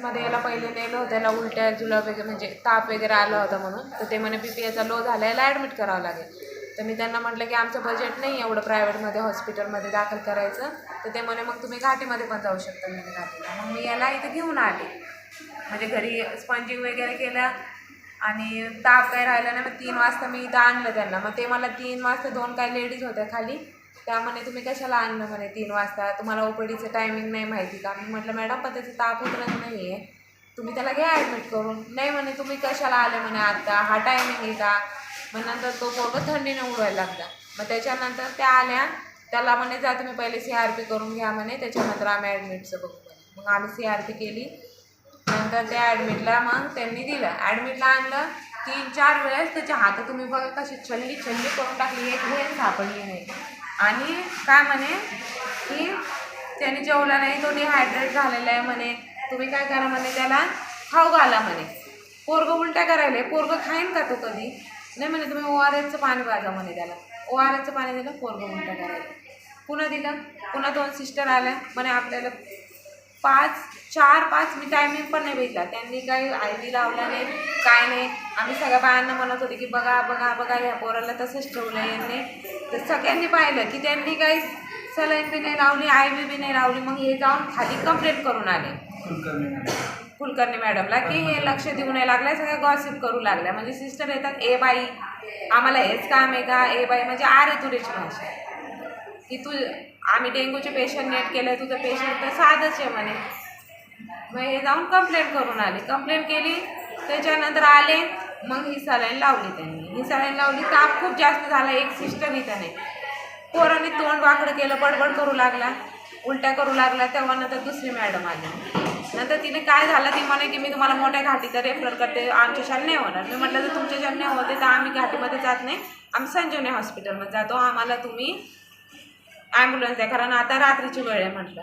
मध्ये याला पहिले नेलं होतं याला उलट्या जुलाब वगैरे म्हणजे ताप वगैरे आला होता म्हणून. तर ते म्हणे बी पी एचा लो झाला याला ॲडमिट करावं लागेल. तर मी त्यांना म्हटलं की आमचं बजेट नाही एवढं प्रायव्हेटमध्ये हॉस्पिटलमध्ये दाखल करायचं. तर ते म्हणे मग तुम्ही घाटीमध्ये पण जाऊ शकता. मी घाटीला. मग मी याला इथं घेऊन आले. म्हणजे घरी स्पंजिंग वगैरे केलं आणि ताप काही राहिला नाही मग तीन वाजता मी इथं आणलं त्यांना. मग ते मला तीन वाजता दोन काही लेडीज होत्या खाली. त्या म्हणे तुम्ही कशाला आणलं म्हणे तीन वाजता? तुम्हाला ओपीडीचं टायमिंग नाही माहिती का? मी म्हटलं मॅडम पण त्याचं ताप उतरत नाही आहे तुम्ही त्याला घ्या ॲडमिट करून. नाही म्हणे तुम्ही कशाला आले म्हणे आत्ता हा टायमिंग आहे का? मग नंतर तो पोरगा थंडीने उडवायला लागला. मग त्याच्यानंतर त्या आल्या. त्याला म्हणे जा तुम्ही पहिले सी आर पी करून घ्या म्हणे त्याच्यानंतर आम्ही ॲडमिटचं बघू म्हणे. मग आम्ही सी आर पी केली. नंतर त्या ॲडमिटला मग त्यांनी दिलं. ॲडमिटला आणलं. तीन चार वेळेस त्याच्या हात तुम्ही बघा कशी छल्ली छल्ली करून टाकली. एक वेळ सापडली नाही. आणि काय म्हणे? की त्याने जेवला नाही तो डिहायड्रेट झालेला आहे म्हणे. तुम्ही काय करा म्हणे त्याला खाऊ घाला म्हणे. पोरगं उलट्या करायला पोरगं खाईन का तो कधी? नाही म्हणे तुम्ही ओ आर एसचं पाणी पाजा म्हणे त्याला. ओ आर एसचं पाणी दिलं पोरगं उलट्या करायला. पुन्हा दिलं. पुन्हा दोन सिस्टर आल्या. म्हणे आपल्याला पाच चार पाच मी टायमिंग पण नाही भेटला. त्यांनी काही आय लावला नाही काय नाही. आम्ही सगळ्या बायांना म्हणत होते की बघा बघा बघा ह्या पोराला तसंच ठेवलं यांनी. तर सगळ्यांनी पाहिलं की त्यांनी काही सलाईन बी नाही लावली आय व्ही बी नाही लावली. मग हे जाऊन खाली कंप्लेंट करून आले. कुलकर्णी मॅडमला की हे लक्ष देऊ नाही लागलं सगळं गॉसिप करू लागल्या. म्हणजे सिस्टर येतात ए बाई आम्हाला हेच काम आहे का? ए बाई म्हणजे आरे तुरीची भाषा की तू आम्ही डेंग्यूचे पेशंट नेट केलं तुझं पेशंट तर साधंच आहे म्हणे. मग हे जाऊन कंप्लेंट करून आले. कंप्लेंट केली त्याच्यानंतर आले. मग ही सलाईन लावली त्यांनी. ही सलाईन लावली ताप खूप जास्त झाला एक सिस्टर त्याने नाही. पोरांनी तोंड वाकडं केलं बडबड करू लागला उलट्या करू लागला तेव्हा नंतर दुसरी मॅडम आली. नंतर तिने काय झालं ती म्हणे की मी तुम्हाला मोठ्या घाटीचा रेफर करते आमच्याशान नाही होणार. मी म्हटलं तर तुमच्याशान नाही होते तर आम्ही घाटीमध्ये जात नाही. आम्ही संजीवनी हॉस्पिटलमध्ये जातो आम्हाला तुम्ही ॲम्ब्युलन्स द्या. कारण आता रात्रीची वेळ आहे म्हटलं.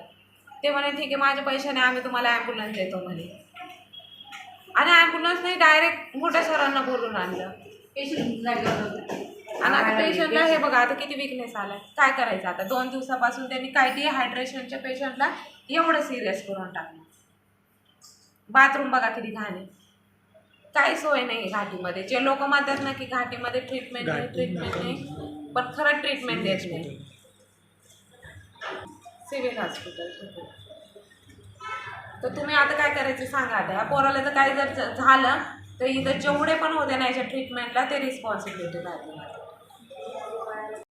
ते म्हणे ठीक आहे माझ्या पैशाने आम्ही तुम्हाला ॲम्ब्युलन्स देतो म्हणे. आणि ॲम्ब्युलन्सने डायरेक्ट मोठ्या सरांना बोलून आणलं. आणि आता पेशंटला हे बघा आता किती विकनेस आलाय. काय करायचं आता? दोन दिवसापासून त्यांनी काय डिहायड्रेशनच्या पेशंटला एवढं सिरियस करून टाकलं. बाथरूम बघा किती घाण आहे. काही सोय नाही घाटीमध्ये. जे लोक म्हणतात ना की घाटीमध्ये ट्रीटमेंट नाही ट्रीटमेंट नाही. पण खरं ट्रीटमेंट देत नाही. सिव्हिल हॉस्पिटल तर तुम्ही आता काय करायचं सांगा आता. या पोराला तर काय जर झालं तर इथं जेवढे पण होते ना याच्या ट्रीटमेंटला ते रिस्पॉन्सिबिलिटी राहते